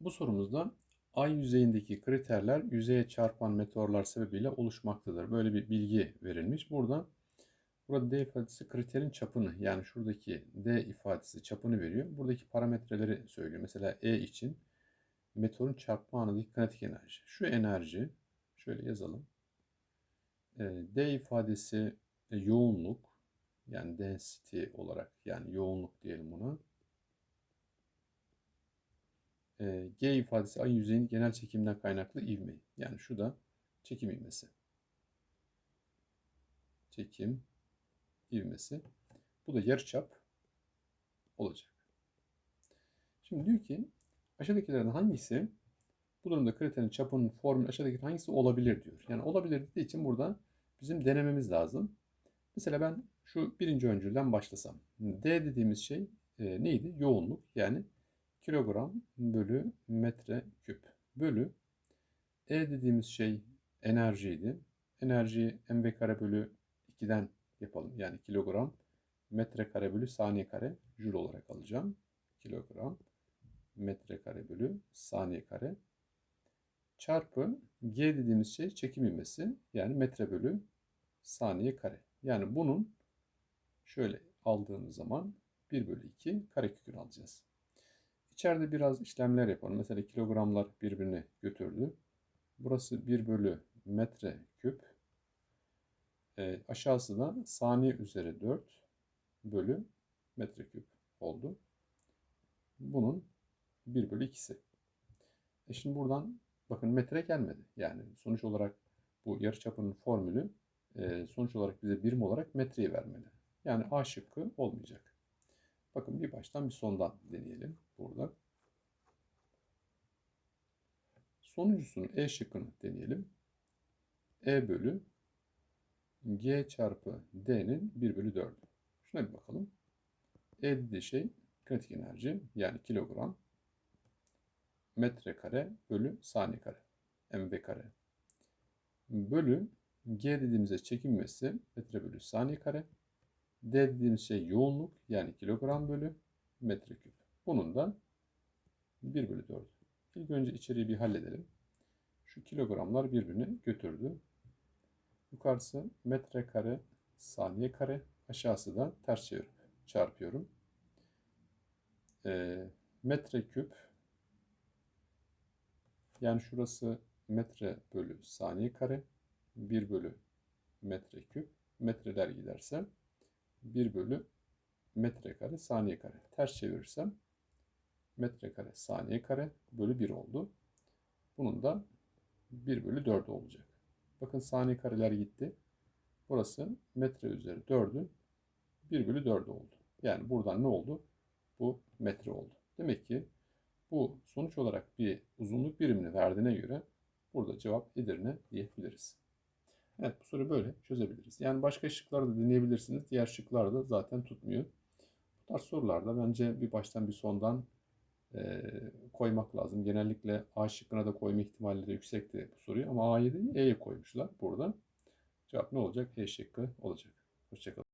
Bu sorumuzda ay yüzeyindeki kriterler yüzeye çarpan meteorlar sebebiyle oluşmaktadır. Böyle bir bilgi verilmiş. Burada burada D ifadesi kriterin çapını yani şuradaki D ifadesi çapını veriyor. Buradaki parametreleri söylüyor. Mesela E için meteorun çarpma anındaki kinetik enerji. Şu enerji şöyle yazalım. E, D ifadesi e, yoğunluk yani density olarak yani yoğunluk diyelim buna. G ifadesi ay yüzeyinin genel çekimden kaynaklı ivme. Yani şu da çekim ivmesi. Çekim ivmesi. Bu da yarıçap olacak. Şimdi diyor ki aşağıdakilerden hangisi bu durumda kriterin çapının formülü aşağıdaki hangisi olabilir diyor. Yani olabilir dediği için burada bizim denememiz lazım. Mesela ben şu birinci öncülden başlasam. D dediğimiz şey e, neydi? Yoğunluk. Yani kilogram bölü metre küp bölü E dediğimiz şey enerjiydi. Enerjiyi mv kare bölü 2'den yapalım. Yani kilogram metre kare bölü saniye kare jül olarak alacağım. Kilogram metre kare bölü saniye kare çarpı G dediğimiz şey çekim ivmesi yani metre bölü saniye kare. Yani bunun şöyle aldığımız zaman 1 bölü 2 karekökünü alacağız. İçeride biraz işlemler yapalım. Mesela kilogramlar birbirine götürdü. Burası 1 bölü metre küp. E, aşağısı da saniye üzeri 4 bölü metre küp oldu. Bunun 1 bölü 2'si. E şimdi buradan bakın metre gelmedi. Yani sonuç olarak bu yarıçapının formülü e, sonuç olarak bize birim olarak metreyi vermeli. Yani A şıkkı olmayacak. Bakın bir baştan bir sondan deneyelim burada. Sonuncusunu E şıkkını deneyelim. E bölü G çarpı D'nin 1 bölü 4'ü. Şuna bir bakalım. E dediği şey kinetik enerji yani kilogram metrekare bölü saniye kare mv kare bölü G dediğimizde çekim ivmesi metre bölü saniye kare D dediğimiz şey yoğunluk yani kilogram bölü metreküp. Bunun da 1 bölü 4. İlk önce içeriği bir halledelim. Şu kilogramlar birbirini götürdü. Yukarısı metrekare saniye kare. Aşağısı da ters çevirip çarpıyorum. E, metreküp yani şurası metre bölü saniye kare. 1 bölü metreküp. Metreler giderse 1 bölü metrekare saniye kare. Ters çevirirsem metrekare saniye kare bölü 1 oldu. Bunun da 1 bölü 4 olacak. Bakın saniye kareler gitti. Burası metre üzeri 4'ün 1 bölü 4 oldu. Yani buradan ne oldu? Bu metre oldu. Demek ki bu sonuç olarak bir uzunluk birimini verdiğine göre burada cevap Edirne diyebiliriz. Evet bu soruyu böyle çözebiliriz. Yani başka şıklar da deneyebilirsiniz. Diğer şıklar da zaten tutmuyor. Bu tarz sorularda bence bir baştan bir sondan e, koymak lazım. Genellikle A şıkkına da koyma ihtimali de yüksekti bu soruyu ama A'yı değil E'ye koymuşlar burada. Cevap ne olacak? E şıkkı olacak. Hoşçakalın.